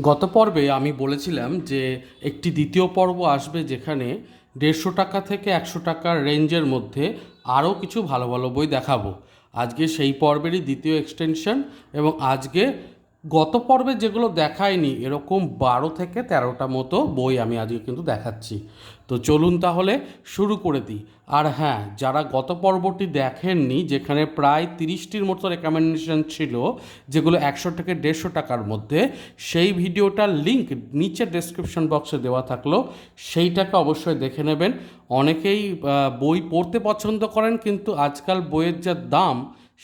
গত পর্বে আমি বলেছিলাম যে একটি দ্বিতীয় পর্ব আসবে যেখানে দেড়শো টাকা থেকে একশো টাকার রেঞ্জের মধ্যে আরও কিছু ভালো ভালো বই দেখাবো। আজকে সেই পর্বেরই দ্বিতীয় এক্সটেনশন এবং আজকে গত পর্বে যেগুলো দেখায়নি, এরকম বারো থেকে তেরোটা মতো বই আমি আজকে কিন্তু দেখাচ্ছি। তো চলুন তাহলে শুরু করে দিই। আর হ্যাঁ যারা গত পর্বটি দেখেননি, যেখানে প্রায় তিরিশটির মতো রেকমেন্ডেশন ছিল, যেগুলো একশো থেকে দেড়শো টাকার মধ্যে, সেই ভিডিওটার লিঙ্ক নিচে ডেসক্রিপশন বক্সে দেওয়া থাকল। সেইটাকে অবশ্যই দেখে নেবেন। অনেকেই বই পড়তে পছন্দ করেন, কিন্তু আজকাল বইয়ের যা দাম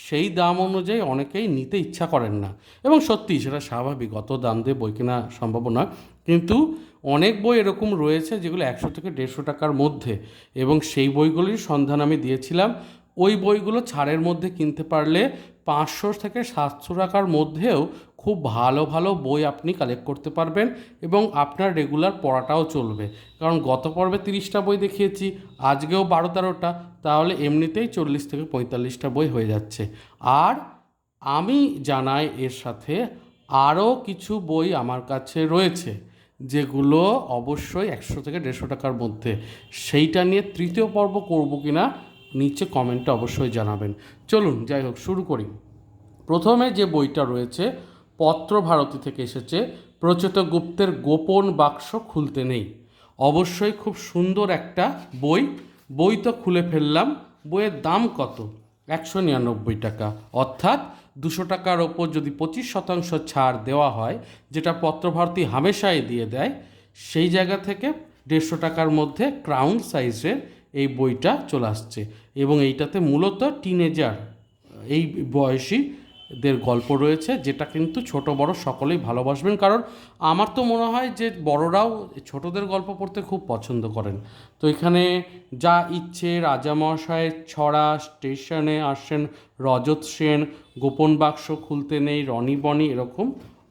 সেই দাম অনুযায়ী অনেকেই নিতে ইচ্ছা করেন না। এবং সত্যি সেটা স্বাভাবিক, অত দাম দিয়ে বই কেনা সম্ভব নয়। কিন্তু অনেক বই এরকম রয়েছে যেগুলো একশো থেকে দেড়শো টাকার মধ্যে। এবং সেই বইগুলির সন্ধান আমি দিয়েছিলাম। ওই বইগুলো ছাড়ের মধ্যে কিনতে পারলে পাঁচশো থেকে সাতশো টাকার মধ্যেও খুব ভালো ভালো বই আপনি কালেক্ট করতে পারবেন এবং আপনার রেগুলার পড়াটাও চলবে। কারণ গত পর্বে তিরিশটা বই দেখিয়েছি, আজকেও বারো তেরোটা তাহলে এমনিতেই চল্লিশ থেকে পঁয়তাল্লিশটা বই হয়ে যাচ্ছে। আর আমি জানাই এর সাথে আরও কিছু বই আমার কাছে রয়েছে, যেগুলো অবশ্যই একশো থেকে দেড়শো টাকার মধ্যে। সেইটা নিয়ে তৃতীয় পর্ব করব কি না নিচে কমেন্টে অবশ্যই জানাবেন। চলুন, যাই হোক, শুরু করি। প্রথমে যে বইটা রয়েছে পত্র ভারতী থেকে এসেছে প্রচেত গুপ্তের গোপন বাক্স খুলতে নেই। অবশ্যই খুব সুন্দর একটা বই বই তো খুলে ফেললাম, বইয়ের দাম কত? একশো নিরানব্বই টাকা। অর্থাৎ দুশো টাকার ওপর যদি পঁচিশ শতাংশ ছাড় দেওয়া হয়, যেটা পত্রভারতী হামেশাই দিয়ে দেয়, সেই জায়গা থেকে দেড়শো টাকার মধ্যে ক্রাউন সাইজের এই বইটা চলে আসছে। এবং এইটাতে মূলত টিনেজার, এই বয়সী দের গল্প রয়েছে, যেটা কিন্তু ছোট বড় সকলেই ভালোবাসবেন। কারণ আমার তো মনে হয় যে বড়রাও ছোটদের গল্প পড়তে খুব পছন্দ করেন। তো এখানে যা ইচ্ছে রাজামশাইয়ের ছড়া স্টেশনে আসেন, রজত সেন, গোপন বাক্স খুলতে নেই, রনি বনি এরকম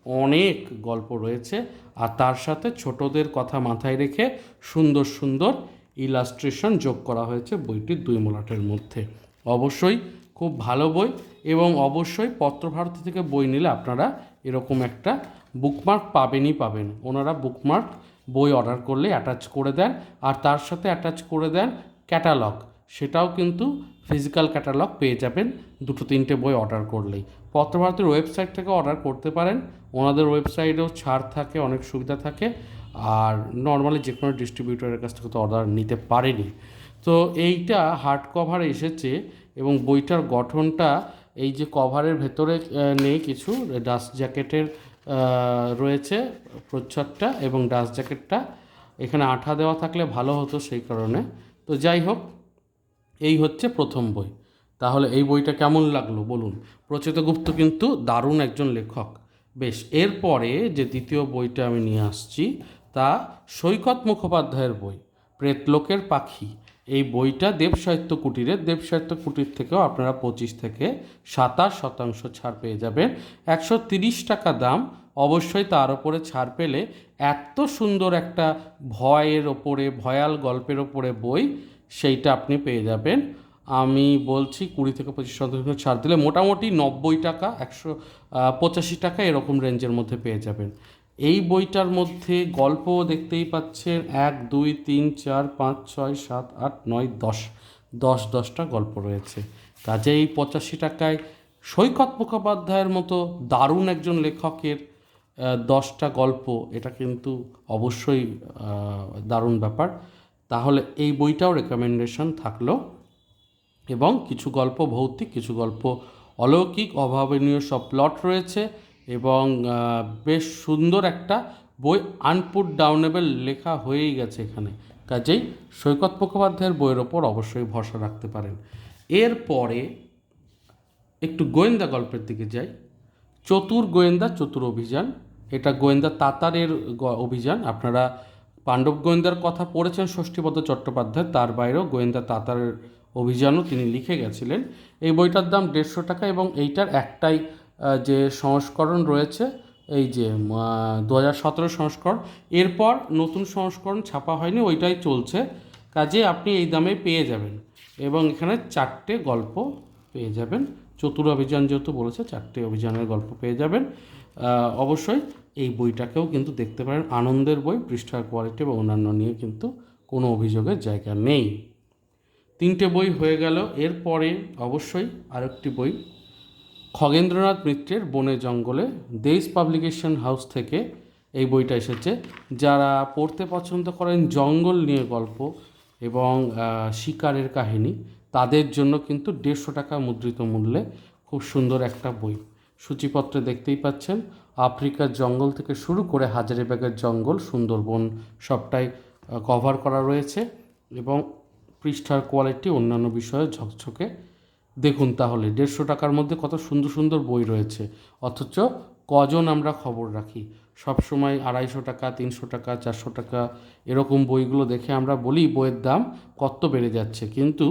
অনেক গল্প রয়েছে। আর তার সাথে ছোটদের কথা মাথায় রেখে সুন্দর সুন্দর ইলাস্ট্রেশন যোগ করা হয়েছে বইটির দুই মলাটের মধ্যে। অবশ্যই খুব ভালো বই এবং অবশ্যই পত্রভারতী থেকে বই নিলে আপনারা এরকম একটা বুকমার্ক পাবেনই পাবেন। ওনারা বুকমার্ক বই অর্ডার করলে অ্যাটাচ করে দেন আর তার সাথে অ্যাটাচ করে দেন ক্যাটালগ সেটাও কিন্তু ফিজিক্যাল ক্যাটালগ পেয়ে যাবেন দুটো তিনটে বই অর্ডার করলেই। পত্রভারতীর ওয়েবসাইট থেকে অর্ডার করতে পারেন। ওনাদের ওয়েবসাইটেও ছাড় থাকে, অনেক সুবিধা থাকে আর নর্মালি যে কোনো ডিস্ট্রিবিউটরের কাছ থেকে তো অর্ডার নিতে পারেনি। তো এইটা হার্ড কভার এসেছে এবং বইটার গঠনটা এই যে কভারের ভেতরে নেই কিছু, ডাস্ট জ্যাকেটের রয়েছে প্রচ্ছদটা এবং ডাস্ট জ্যাকেটটা। এখানে আঠা দেওয়া থাকলে ভালো হতো সেই কারণে। তো যাই হোক, এই হচ্ছে প্রথম বই। তাহলে এই বইটা কেমন লাগল বলুন? প্রচেতগুপ্ত কিন্তু দারুণ একজন লেখক। বেশ, এরপরে যে দ্বিতীয় বইটা আমি নিয়ে আসছি, তা সৈকত মুখোপাধ্যায়ের বই, প্রেতলোকের পাখি। এই বইটা দেব সাহিত্য কুটিরের দেব সাহিত্য কুটির থেকেও আপনারা পঁচিশ থেকে সাতাশ শতাংশ ছাড় পেয়ে যাবেন। একশো তিরিশ টাকা দাম, অবশ্যই তার ওপরে ছাড় পেলে এত সুন্দর একটা ভয়ের ওপরে, ভয়াল গল্পের ওপরে বই সেইটা আপনি পেয়ে যাবেন। আমি বলছি কুড়ি থেকে পঁচিশ শতাংশ ছাড় দিলে মোটামুটি নব্বই টাকা, একশো পঁচাশি টাকা এরকম রেঞ্জের মধ্যে পেয়ে যাবেন। এই বইটার মধ্যে গল্প দেখতেই পাচ্ছেন এক, দুই, তিন, চার, পাঁচ, ছয়, সাত, আট, নয়, দশ দশ, দশটা গল্প রয়েছে। কাজে এই পঁচাশি টাকায় সৈকত মুখোপাধ্যায়ের মতো দারুণ একজন লেখকের দশটা গল্প, এটা কিন্তু অবশ্যই দারুণ ব্যাপার। তাহলে এই বইটাও রেকমেন্ডেশন থাকল এবং কিছু গল্প ভৌতিক, কিছু গল্প অলৌকিক, অভাবনীয় সব প্লট রয়েছে। এবং বেশ সুন্দর একটা বই আনপুট ডাউনেবল লেখা হয়েই গেছে এখানে। কাজেই সৈকত মুখোপাধ্যায়ের বইয়ের ওপর অবশ্যই ভরসা রাখতে পারেন। এরপরে একটু গোয়েন্দা গল্পের দিকে যাই। চতুর গোয়েন্দা, চতুর অভিযান। এটা গোয়েন্দা তাতারের অভিযান। আপনারা পাণ্ডব গোয়েন্দার কথা পড়েছেন ষষ্ঠীপদ চট্টোপাধ্যায়, তার বাইরেও গোয়েন্দা তাতারের অভিযানও তিনি লিখে গেছিলেন। এই বইটার দাম দেড়শো টাকা এবং এইটার একটাই যে সংস্করণ রয়েছে, এই যে দু হাজার সতেরো সংস্করণ, এরপর নতুন সংস্করণ ছাপা হয়নি, ওইটাই চলছে। কাজে আপনি এই দামে পেয়ে যাবেন এবং এখানে চারটে গল্প পেয়ে যাবেন। চতুর অভিযান যেহেতু বলেছে, চারটে অভিযানের গল্প পেয়ে যাবেন। অবশ্যই এই বইটাকেও কিন্তু দেখতে পারেন। আনন্দের বই, পৃষ্ঠার কোয়ালিটি বা অন্যান্য নিয়ে কিন্তু কোনো অভিযোগের জায়গা নেই। তিনটে বই হয়ে গেল। এরপরে অবশ্যই আরেকটি বই খগেন্দ্রনাথ মিত্রের বনে জঙ্গলে দেশ পাবলিকেশন হাউস থেকে এই বইটা এসেছে। যারা পড়তে পছন্দ করেন জঙ্গল নিয়ে গল্প এবং শিকারের কাহিনী, তাদের জন্য কিন্তু দেড়শো টাকা মুদ্রিত মূল্যে খুব সুন্দর একটা বই। সূচিপত্রে দেখতেই পাচ্ছেন, আফ্রিকার জঙ্গল থেকে শুরু করে হাজারিবাগের জঙ্গল, সুন্দরবন সবটাই কভার করা রয়েছে এবং পৃষ্ঠার কোয়ালিটি অন্যান্য বিষয়ে ঝকঝকে দেখুন তাহলে, দেড়শো টাকার মধ্যে কত সুন্দর সুন্দর বই রয়েছে। অথচ কজন আমরা খবর রাখি? সব সময় আড়াইশো টাকা, তিনশো টাকা, চারশো টাকা এরকম বইগুলো দেখে আমরা বলি, বইয়ের দাম কত বেড়ে যাচ্ছে। কিন্তু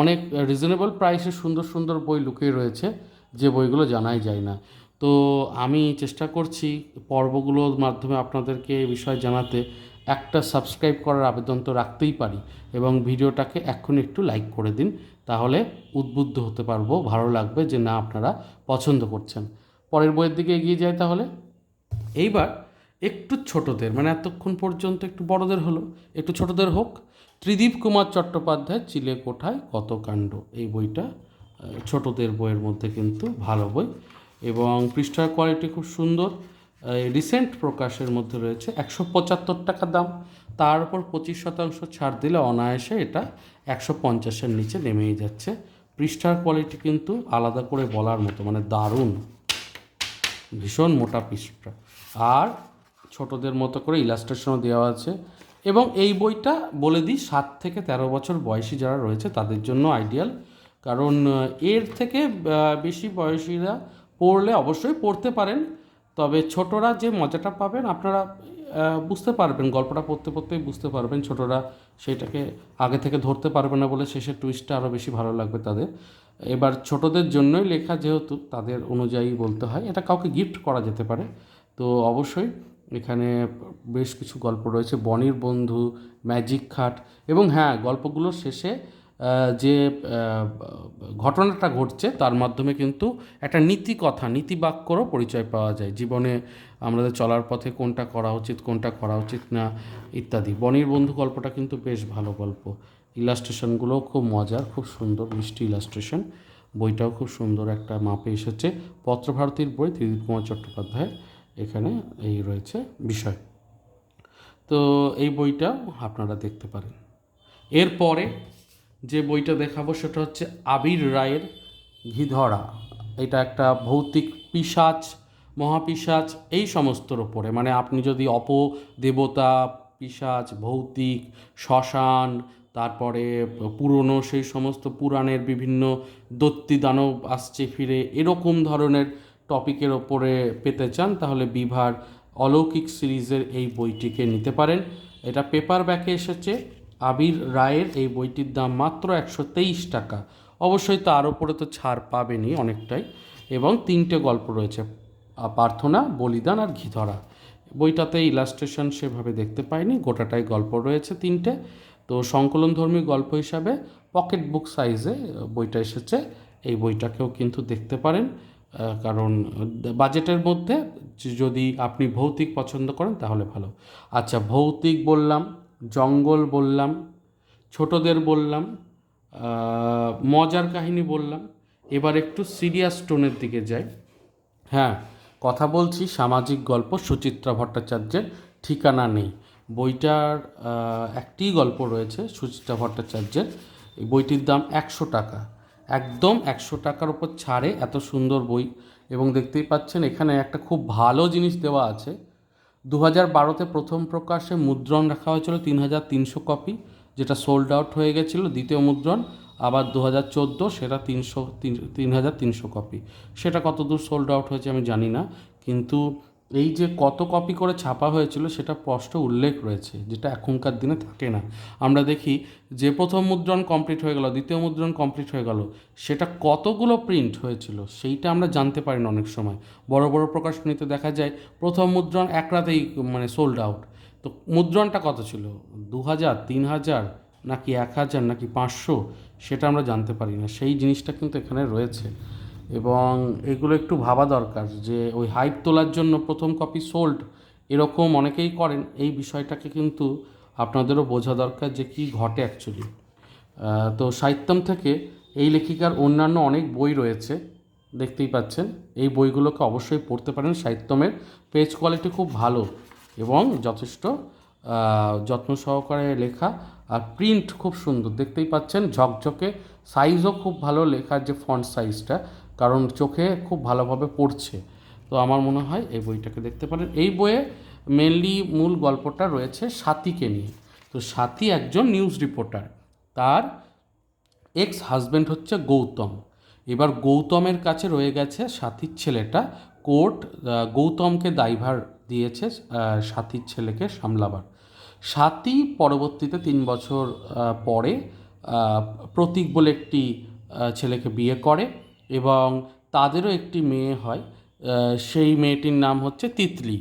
অনেক রিজনেবল প্রাইসে সুন্দর সুন্দর বই লুকিয়ে রয়েছে, যে বইগুলো জানাই যায় না। তো আমি চেষ্টা করছি পর্বগুলোর মাধ্যমে আপনাদেরকে এই বিষয়ে জানাতে। একটা সাবস্ক্রাইব করার আবেদন তো রাখতেই পারি এবং ভিডিওটাকে এক্ষুনি একটু লাইক করে দিন, তাহলে উদ্বুদ্ধ হতে পারব, ভালো লাগবে যে না, আপনারা পছন্দ করছেন। পরের বইয়ের দিকে এগিয়ে যাই তাহলে। এইবার একটু ছোটদের মানে এতক্ষণ পর্যন্ত একটু বড়দের হলো, একটু ছোটদের হোক। ত্রিদীপ কুমার চট্টোপাধ্যায়, চিলে কোঠায়, কত কাণ্ড। এই বইটা ছোটদের বইয়ের মধ্যে কিন্তু ভালো বই এবং পৃষ্ঠার কোয়ালিটি খুব সুন্দর। রিসেন্ট প্রকাশের মধ্যে রয়েছে একশো পঁচাত্তর টাকা দাম। তার উপর পঁচিশ শতাংশ ছাড় দিলে অনায়াসে এটা একশো পঞ্চাশের নিচে নেমেই যাচ্ছে। পৃষ্ঠার কোয়ালিটি কিন্তু আলাদা করে বলার মতো মানে দারুণ। ভীষণ মোটা পৃষ্ঠা। আর ছোটদের মতো করে ইলাস্ট্রেশনও দেওয়া আছে। এবং এই বইটা বলে দিই, সাত থেকে তেরো বছর বয়সী যারা রয়েছে তাদের জন্য আইডিয়াল কারণ, এর থেকে বেশি বয়সীরা পড়লে অবশ্যই পড়তে পারেন। তবে ছোটরা যে মজাটা পাবেন, আপনারা বুঝতে পারবেন, গল্পটা পড়তে পড়তেই বুঝতে পারবেন ছোটরা সেটাকে আগে থেকে ধরতে পারবে না বলে শেষের টুইস্টটা আরও বেশি ভালো লাগবে তাদের। এবার ছোটদের জন্যই লেখা যেহেতু তাদের অনুযায়ী বলতে হয়, এটা কাউকে গিফট করা যেতে পারে। তো অবশ্যই এখানে বেশ কিছু গল্প রয়েছে। বনির বন্ধু, ম্যাজিক খাট এবং হ্যাঁ গল্পগুলোর শেষে যে ঘটনাটা ঘটছে, তার মাধ্যমে কিন্তু একটা নীতি কথা নীতি বাক্যরও পরিচয় পাওয়া যায়। জীবনে আমাদের চলার পথে কোনটা করা উচিত, কোনটা করা উচিত না, ইত্যাদি। বনির বন্ধু গল্পটা কিন্তু বেশ ভালো গল্প। ইলাস্ট্রেশনগুলোও খুব মজার, খুব সুন্দর, মিষ্টি ইলাস্ট্রেশন। বইটাও খুব সুন্দর একটা মাপে এসেছে। পত্রভারতীর বই ত্রিদীপ কুমার চট্টোপাধ্যায় এখানে এই রয়েছে বিষয়। তো এই বইটা আপনারা দেখতে পারেন। এরপরে যে বইটা দেখাবো সেটা হচ্ছে আবির রায়ের ঘিধরা এটা একটা ভৌতিক পিশাচ, মহাপিশাচ, এই সমস্তর ওপরে মানে আপনি যদি অপ, দেবতা, পিশাচ, ভৌতিক, শ্মশান, তারপরে পুরনো সেই সমস্ত পুরাণের বিভিন্ন দত্তি দানব আসছে ফিরে, এরকম ধরনের টপিকের ওপরে পেতে চান, তাহলে বিভার অলৌকিক সিরিজের এই বইটিকে নিতে পারেন। এটা পেপার ব্যাকে এসেছে। আবির রায়ের এই বইটির দাম মাত্র একশো তেইশ টাকা। অবশ্যই তার ওপরে তো ছাড় পাবেনই অনেকটাই। এবং তিনটে গল্প রয়েছে প্রার্থনা, বলিদান আর ঘিধরা। বইটাতে ইলাস্ট্রেশন সেভাবে দেখতে পাইনি, গোটাটাই গল্প রয়েছে তিনটে। তো সংকলনধর্মী গল্প হিসাবে পকেট বুক সাইজে বইটা এসেছে। এই বইটাকেও কিন্তু দেখতে পারেন কারণ বাজেটের মধ্যে যদি আপনি ভৌতিক পছন্দ করেন তাহলে ভালো। আচ্ছা ভৌতিক বললাম জঙ্গল বললাম, ছোটদের বললাম মজার কাহিনী বললাম। এবার একটু সিরিয়াস টোনের দিকে যাই। হ্যাঁ কথা বলছি সামাজিক গল্প সুচিত্রা ভট্টাচার্যের ঠিকানা নেই। বইটার একটি গল্প রয়েছে সুচিত্রা ভট্টাচার্যের। এই বইটির দাম একশো টাকা। একদম একশো টাকার উপর ছাড়ে এত সুন্দর বই। এবং দেখতেই পাচ্ছেন এখানে একটা খুব ভালো জিনিস দেওয়া আছে। দু হাজার বারোতে প্রথম প্রকাশে মুদ্রণ রাখা হয়েছিল তিন হাজার তিনশো কপি, যেটা সোল্ড আউট হয়ে গেছিল দ্বিতীয় মুদ্রণ, আবার দু হাজার চোদ্দ সেটা তিনশো, তিন হাজার তিনশো কপি। সেটা কতদূর সোল্ড আউট হয়েছে আমি জানি না, কিন্তু এই যে কত কপি করে ছাপা হয়েছিল সেটা স্পষ্ট উল্লেখ রয়েছে, যেটা এখনকার দিনে থাকে না। আমরা দেখি যে প্রথম মুদ্রণ কমপ্লিট হয়ে গেল, দ্বিতীয় মুদ্রণ কমপ্লিট হয়ে গেল, সেটা কতগুলো প্রিন্ট হয়েছিল সেইটা আমরা জানতে পারি না অনেক সময়। বড় বড় প্রকাশনীতে দেখা যায় প্রথম মুদ্রণ এক রাতেই মানে সোল্ড আউট তো মুদ্রণটা কত ছিল? দু হাজার তিন হাজার নাকি এক হাজার নাকি পাঁচশো? সেটা আমরা জানতে পারি না। সেই জিনিসটা কিন্তু এখানে রয়েছে। এবং এগুলো একটু ভাবা দরকার যে ওই হাইপ তোলার জন্য প্রথম কপি সোল্ড এরকম অনেকেই করেন। এই বিষয়টাকে কিন্তু আপনাদেরও বোঝা দরকার যে কি ঘটে অ্যাকচুয়ালি তো সাহিত্যম থেকে এই লেখিকার অন্যান্য অনেক বই রয়েছে, দেখতেই পাচ্ছেন। এই বইগুলোকে অবশ্যই পড়তে পারেন। সাহিত্যমের পেজ কোয়ালিটি খুব ভালো এবং যথেষ্ট যত্ন সহকারে লেখা আর প্রিন্ট খুব সুন্দর। দেখতেই পাচ্ছেন ঝকঝকে সাইজও খুব ভালো লেখার যে ফন্ট সাইজটা কারণ চোখে খুব ভালোভাবে পড়ছে। তো আমার মনে হয় এই বইটাকে দেখতে পারেন। এই বইয়ে মেনলি মূল গল্পটা রয়েছে সাথীকে নিয়ে। তো সাথী একজন নিউজ রিপোর্টার তার এক্স হাজব্যান্ড হচ্ছে গৌতম। এবার গৌতমের কাছে রয়ে গেছে সাথীর ছেলেটা। কোর্ট গৌতমকে দায়ভার দিয়েছে সাথীর ছেলেকে সামলাবার। সাথী পরবর্তীতে তিন বছর পরে প্রতীক বলে একটি ছেলেকে বিয়ে করে। এবং তাদেরও একটি মেয়ে হয় সেই মেয়েটির নাম হচ্ছে তিতলি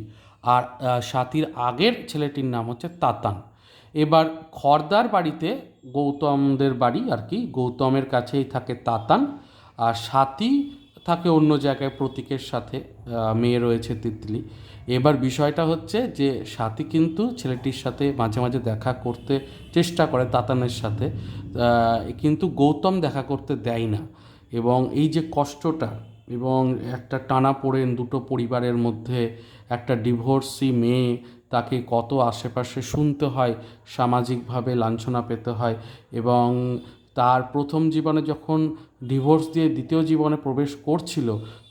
আর সাথীর আগের ছেলেটির নাম হচ্ছে তাতান। এবার খর্দার বাড়িতে গৌতমদের বাড়ি আর কি, গৌতমের কাছেই থাকে তাতান আর সাথী থাকে অন্য জায়গায় প্রতীকের সাথে মেয়ে রয়েছে তিতলি। এবার বিষয়টা হচ্ছে যে সাথী কিন্তু ছেলেটির সাথে মাঝে মাঝে দেখা করতে চেষ্টা করে তাতানের সাথে কিন্তু গৌতম দেখা করতে দেয় না। এবং এই যে কষ্টটা এবং একটা টানা পড়েন দুটো পরিবারের মধ্যে একটা ডিভোর্সি মেয়ে তাকে কত আশেপাশে শুনতে হয়, সামাজিকভাবে লাঞ্ছনা পেতে হয় এবং তার প্রথম জীবনে যখন ডিভোর্স দিয়ে দ্বিতীয় জীবনে প্রবেশ করছিল,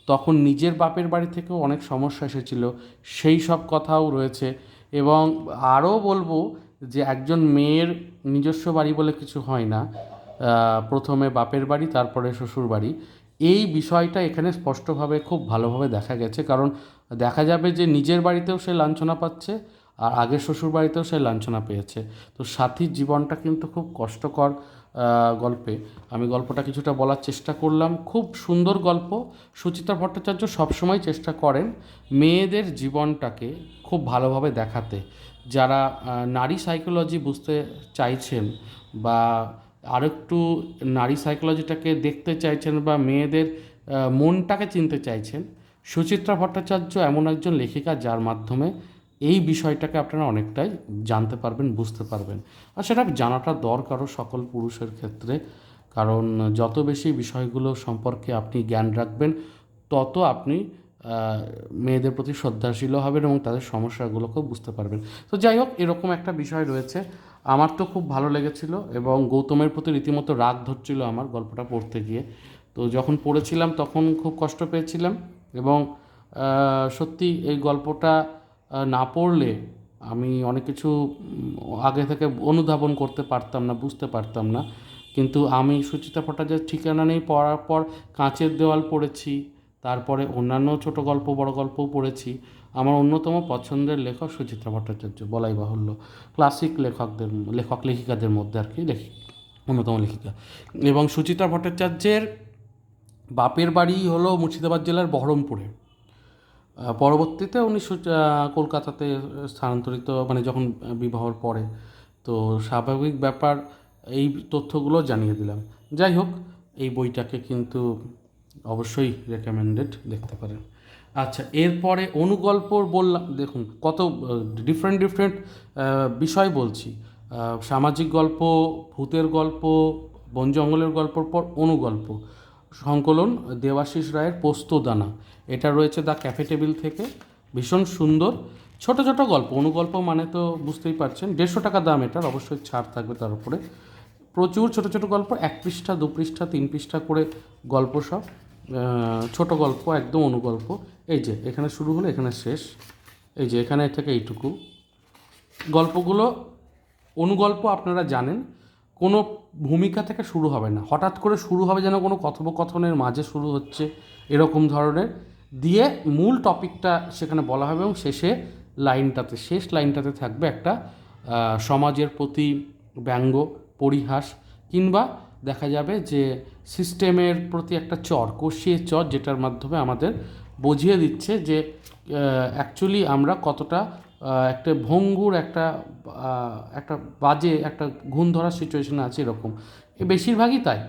তখন নিজের বাপের বাড়ি থেকেও অনেক সমস্যা এসেছিল, সেই সব কথাও রয়েছে এবং আরও বলব যে একজন মেয়ের নিজস্ব বাড়ি বলে কিছু হয় না। প্রথমে বাপের বাড়ি, তারপরে শ্বশুর বাড়ি। এই বিষয়টা এখানে স্পষ্টভাবে, খুব ভালোভাবে দেখা গেছে। কারণ দেখা যাবে যে নিজের বাড়িতেও সে লাঞ্ছনা পাচ্ছে আর আগের শ্বশুর বাড়িতেও সে লাঞ্ছনা পেয়েছে। তো সাথীর জীবনটা কিন্তু খুব কষ্টকর গল্পে। আমি গল্পটা কিছুটা বলার চেষ্টা করলাম। খুব সুন্দর গল্প। সুচিত্রা ভট্টাচার্য সবসময় চেষ্টা করেন মেয়েদের জীবনটাকে খুব ভালোভাবে দেখাতে। যারা নারী সাইকোলজি বুঝতে চাইছেন বা আরেকটু নারী সাইকোলজিটাকে দেখতে চাইছেন বা মেয়েদের মনটাকে চিনতে চাইছেন, সুচিত্রা ভট্টাচার্য এমন একজন লেখিকা যার মাধ্যমে এই বিষয়টাকে আপনারা অনেকটাই জানতে পারবেন, বুঝতে পারবেন। আর সেটা জানাটা দরকারও সকল পুরুষের ক্ষেত্রে, কারণ যত বেশি বিষয়গুলো সম্পর্কে আপনি জ্ঞান রাখবেন, তত আপনি মেয়েদের প্রতি শ্রদ্ধাশীল হবেন এবং তাদের সমস্যাগুলোকেও বুঝতে পারবেন। তো যাই হোক, এরকম একটা বিষয় রয়েছে। আমার তো খুব ভালো লেগেছিল এবং গৌতমের প্রতি রীতিমতো রাগ ধরছিল আমার গল্পটা পড়তে গিয়ে। তো যখন পড়েছিলাম তখন খুব কষ্ট পেয়েছিলাম এবং সত্যি এই গল্পটা না পড়লে আমি অনেক কিছু আগে থেকে অনুধাবন করতে পারতাম না, বুঝতে পারতাম না। কিন্তু আমি সুচিতা ভট্টাচার্যের ঠিকানা নেই পড়ার পর কাঁচের দেওয়াল পড়েছি, তারপরে অন্যান্য ছোট গল্প, বড় গল্পও পড়েছি। আমার অন্যতম পছন্দের লেখক সুচিত্রা ভট্টাচার্য, বলাই বাহুল্য। ক্লাসিক লেখকদের, লেখক লেখিকাদের মধ্যে আর কি, লেখি, অন্যতম লেখিকা। এবং সুচিত্রা ভট্টাচার্যের বাপের বাড়ি হলো মুর্শিদাবাদ জেলার বহরমপুরে। পরবর্তীতে উনি কলকাতাতে স্থানান্তরিত মানে যখন বিবাহর পরে। তো স্বাভাবিক ব্যাপার, এই তথ্যগুলো জানিয়ে দিলাম। যাই হোক, এই বইটাকে কিন্তু অবশ্যই রেকমেন্ডেড দেখতে পারেন। আচ্ছা এরপরে অনুগল্প বললাম, দেখুন কত ডিফারেন্ট ডিফারেন্ট বিষয় বলছি। সামাজিক গল্প, ভূতের গল্প, বন জঙ্গলের গল্পর পর অনুগল্প। সংকলন দেবাশিস রায়ের পোস্তদানা। এটা রয়েছে দ্য ক্যাফে টেবিল থেকে। ভীষণ সুন্দর। ছোট ছোট গল্প। অনুগল্প মানে তো বুঝতেই পারছেন, দেড়শো টাকা দাম এটার, অবশ্যই ছাড় থাকবে তার উপরে। প্রচুর ছোট ছোট গল্প, এক পৃষ্ঠা, দু পৃষ্ঠা, তিন পৃষ্ঠা করে গল্প সব। ছোট গল্প, একদম অনুগল্প। এই যে, এখানে শুরু হলো, এখানে শেষ। এই যে, এখানে থেকে এইটুকু। গল্পগুলো অনুগল্প আপনারা জানেন, কোনো ভূমিকা থেকে শুরু হবে না। হঠাৎ করে শুরু হবে যেন কোনো কথোপকথনের মাঝে শুরু হচ্ছে, এরকম ধরনের। দিয়ে মূল টপিকটা সেখানে বলা হবে এবং শেষে লাইনটাতে, শেষ লাইনটাতে থাকবে একটা সমাজের প্রতি ব্যঙ্গ, পরিহাস, কিংবা দেখা যাবে যে সিস্টেমের প্রতি একটা চর, কষিয়ে চর যেটার মাধ্যমে আমাদের বুঝিয়ে দিচ্ছে যে অ্যাকচুয়ালি আমরা কতটা একটা ভঙ্গুর একটা একটা বাজে একটা ঘুণ ধরার সিচুয়েশনে আছে এরকম। বেশিরভাগই তাই।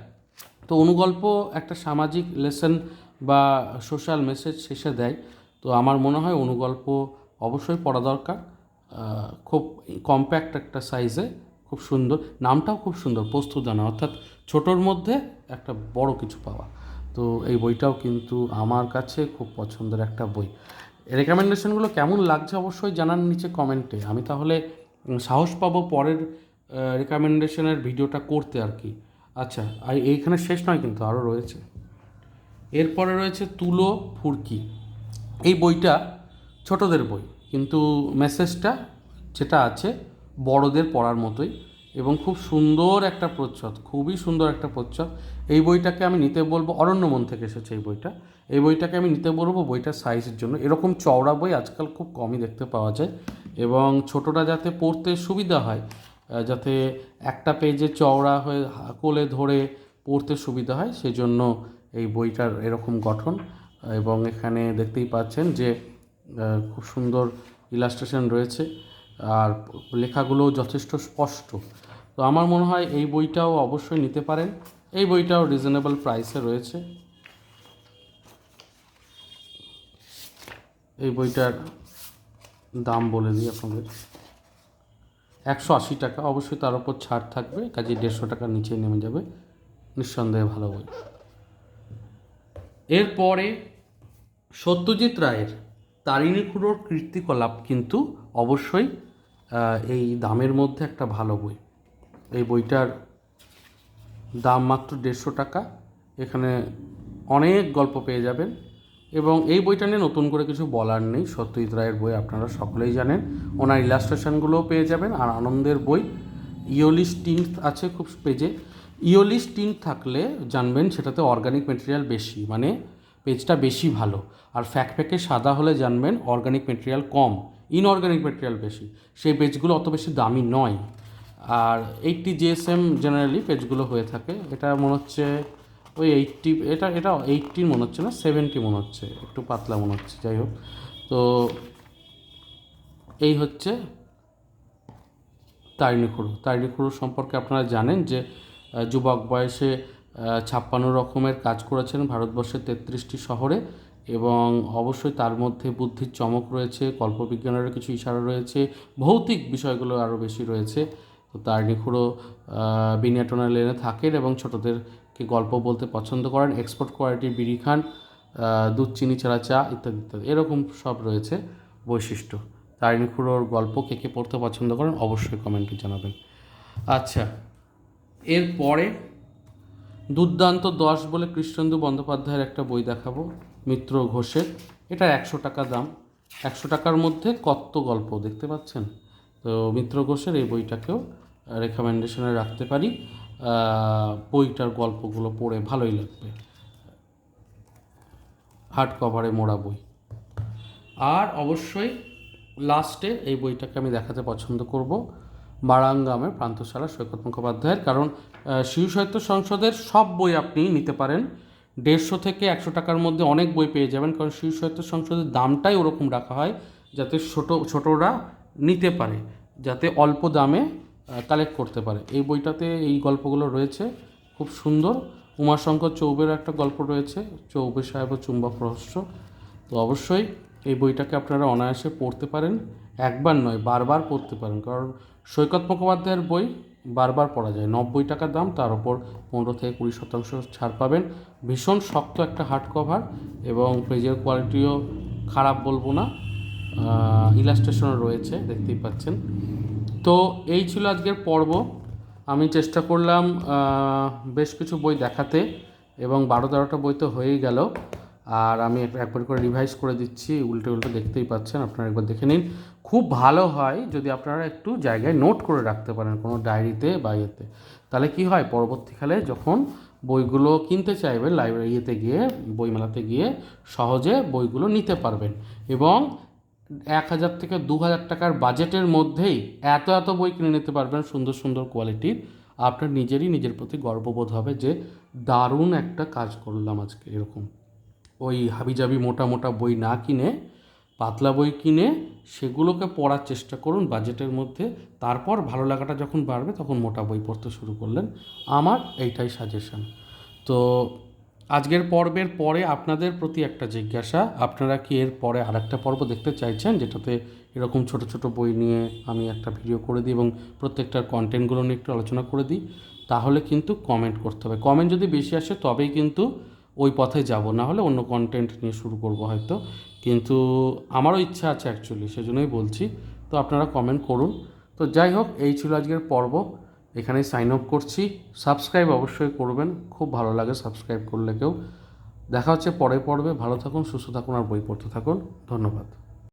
তো অনুগল্প একটা সামাজিক লেসন বা সোশ্যাল মেসেজ শেষে দেয়। তো আমার মনে হয় অনুগল্প অবশ্যই পড়া দরকার। খুব কম্প্যাক্ট একটা সাইজে খুব সুন্দর, নামটাও খুব সুন্দর প্রস্তুদানা অর্থাৎ ছোটোর মধ্যে একটা বড় কিছু পাওয়া। তো এই বইটাও কিন্তু আমার কাছে খুব পছন্দের একটা বই। রেকমেন্ডেশনগুলো কেমন লাগছে অবশ্যই জানান নিচে কমেন্টে। আমি তাহলে সাহস পাবো পরের রেকমেন্ডেশনের ভিডিওটা করতে আর কি। আচ্ছা আর এইখানে শেষ নয় কিন্তু, আরও রয়েছে। এরপরে রয়েছে তুলো ফুরকি। এই বইটা ছোটদের বই, কিন্তু মেসেজটা যেটা আছে বড়দের পড়ার মতোই। এবং খুব সুন্দর একটা প্রচ্ছদ, খুবই সুন্দর একটা প্রচ্ছদ। এই বইটাকে আমি নিতে বলব অরণ্যমন থেকে এসেছে এই বইটা। এই বইটাকে আমি নিতে বলব বইটার সাইজের জন্য। এরকম চওড়া বই আজকাল খুব কমই দেখতে পাওয়া যায় এবং ছোটরা যাতে পড়তে সুবিধা হয় যাতে একটা পেজে চওড়া হয়ে কোলে ধরে পড়তে সুবিধা হয়, সেজন্য এই বইটার এরকম গঠন। এবং এখানে দেখতেই পাচ্ছেন যে খুব সুন্দর ইলাস্ট্রেশন রয়েছে। আর লেখাগুলোও যথেষ্ট স্পষ্ট। তো আমার মনে হয় এই বইটাও অবশ্যই নিতে পারেন। এই বইটাও রিজনেবল প্রাইসে রয়েছে। এই বইটার দাম বলে দিই আপনাদের। একশো আশি টাকা, অবশ্যই তার উপর ছাড় থাকবে, কাজে দেড়শো টাকার নিচে নেমে যাবে। নিঃসন্দেহে ভালো বই। এরপরে সত্যজিৎ রায়ের তারিণী খুড়োর কীর্তিকলাপ কিন্তু অবশ্যই এই দামের মধ্যে একটা ভালো বই। এই বইটার দাম মাত্র দেড়শো টাকা। এখানে অনেক গল্প পেয়ে যাবেন এবং এই বইটা নিয়ে নতুন করে কিছু বলার নেই। সত্যজিৎ রায়ের বই আপনারা সকলেই জানেন। ওনার ইলাস্ট্রেশনগুলোও পেয়ে যাবেন। আর আনন্দের বই ইওলিস টিন্ট আছে খুব পেজে। ইওলিস টিন্ট থাকলে জানবেন সেটাতে অর্গানিক মেটেরিয়াল বেশি মানে পেজটা বেশি ভালো। আর ফ্যাক ফ্যাকে সাদা হলে জানবেন অর্গানিক মেটেরিয়াল কম। ইনঅর্গানিক মেটেরিয়াল বেশি। সেই পেজগুলো অত বেশি দামি নয়। আর এইটটি জিএসএম জেনারেলি পেজগুলো হয়ে থাকে। এটা মনে হচ্ছে ওই এইটটি এটা এটা এইটটির মনে হচ্ছে না সেভেন্টি মনে হচ্ছে। একটু পাতলা মনে হচ্ছে, যাই হোক। তো এই হচ্ছে তারিণী খুড়ো তারিণী খুড়ো সম্পর্কে আপনারা জানেন যে যুবক বয়সে ছাপ্পান্ন রকমের কাজ করেছেন ভারতবর্ষের তেত্রিশটি শহরে। এবং অবশ্যই তার মধ্যে বুদ্ধির চমক রয়েছে, কল্পবিজ্ঞানেরও কিছু ইশারা রয়েছে, ভৌতিক বিষয়গুলো আরও বেশি রয়েছে। তো তারিণী খুড়ো বিনিয়াটনা লেনে থাকেন এবং ছোটোদেরকে গল্প বলতে পছন্দ করেন এক্সপোর্ট কোয়ালিটির বিড়ি খান দুধ, চিনি ছাড়া চা ইত্যাদি ইত্যাদি। এরকম সব রয়েছে বৈশিষ্ট্য। তারিণী খুড়োর গল্প কে কে পড়তে পছন্দ করেন অবশ্যই কমেন্টে জানাবেন। আচ্ছা এরপরে দুর্দান্ত দশ বলে কৃষ্ণেন্দু বন্দ্যোপাধ্যায়ের একটা বই দেখাবো, মিত্র ঘোষের। এটা একশো টাকা দাম। একশো টাকার মধ্যে কত গল্প, দেখতে পাচ্ছেন? তো মিত্র ঘোষের এই বইটাকেও রেকমেন্ডেশনে রাখতে পারি। বইটার গল্পগুলো পড়ে ভালোই লাগবে। হার্ড কভারে মোড়া বই। আর অবশ্যই লাস্টে এই বইটাকে আমি দেখাতে পছন্দ করব, বারাঙ্গামের প্রান্তশালা সৈকত মুখোপাধ্যায়ের, কারণ শিশু সাহিত্য সংসদের সব বই আপনি নিতে পারেন। দেড়শো থেকে একশো টাকার মধ্যে অনেক বই পেয়ে যাবেন, কারণ শিশু সাহিত্য সংসদের দামটাই ওরকম রাখা হয় যাতে ছোট, ছোটরা নিতে পারে, যাতে অল্প দামে কালেক্ট করতে পারে। এই বইটাতে এই গল্পগুলো রয়েছে, খুব সুন্দর। উমাশঙ্কর চৌবের একটা গল্প রয়েছে, চৌবে সাহেব ও চুম্বক রহস্য তো অবশ্যই এই বইটাকে আপনারা অনায়াসে পড়তে পারেন। একবার নয়, বারবার পড়তে পারেন, কারণ সৈকত মুখোপাধ্যায়ের বই বারবার পড়া যায়। নব্বই টাকা দাম, তার উপর পনেরো থেকে কুড়ি শতাংশ ছাড় পাবেন। ভীষণ শক্ত একটা হার্ড কভার এবং পেজের কোয়ালিটিও খারাপ বলব না। ইলাস্ট্রেশনও রয়েছে, দেখতেই পাচ্ছেন। তো এই ছিল আজকের পর্ব। আমি চেষ্টা করলাম বেশ কিছু বই দেখাতে এবং বারো তেরোটা বই তো হয়েই গেল। আর আমি একবার করে রিভাইজ করে দিচ্ছি, উল্টে উল্টে দেখতেই পাচ্ছেন, আপনারা একবার দেখে নিন। খুব ভালো হয় যদি আপনারা একটু জায়গায় নোট করে রাখতে পারেন কোনো ডায়েরিতে বা ইয়েতে। তাহলে কি হয় পরবর্তীকালে যখন বইগুলো কিনতে চাইবেন লাইব্রেরিতে গিয়ে, বইমেলাতে গিয়ে সহজে বইগুলো নিতে পারবেন এবং এক হাজার থেকে দু হাজার টাকার বাজেটের মধ্যেই এত এত বই কিনে নিতে পারবেন, সুন্দর সুন্দর কোয়ালিটির আপনার নিজেরই নিজের প্রতি গর্ববোধ হবে যে, দারুণ একটা কাজ করলাম আজকে এরকম। ওই হাবিজাবি মোটা মোটা বই না কিনে, পাতলা বই কিনে সেগুলোকে পড়ার চেষ্টা করুন বাজেটের মধ্যে। তারপর ভালো লাগাটা যখন বাড়বে তখন মোটা বই পড়তে শুরু করলেন। আমার এইটাই সাজেশন তো আজকের পর্বের পরে আপনাদের প্রতি একটা জিজ্ঞাসা। আপনারা কি এর পরে আর একটা পর্ব দেখতে চাইছেন? যেটাতে এরকম ছোট ছোট বই নিয়ে আমি একটা ভিডিও করে দিই এবং প্রত্যেকটার কন্টেন্টগুলো নিয়ে একটু আলোচনা করে দিই, তাহলে কিন্তু কমেন্ট করতে হবে। কমেন্ট যদি বেশি আসে তবেই কিন্তু ওই পথে যাব, না হলে অন্য কন্টেন্ট নিয়ে শুরু করব হয়তো। কিন্তু আমারও ইচ্ছা আছে অ্যাকচুয়ালি সেজন্যই বলছি। তো আপনারা কমেন্ট করুন। তো যাই হোক, এই ছিল আজকের পর্ব। এখানে সাইন আপ করছি। সাবস্ক্রাইব অবশ্যই করবেন। খুব ভালো লাগে সাবস্ক্রাইব করলে কেউ। দেখা হচ্ছে পরে পর্বে। ভালো থাকুন, সুস্থ থাকুন, আর বই পড়তে থাকুন। ধন্যবাদ।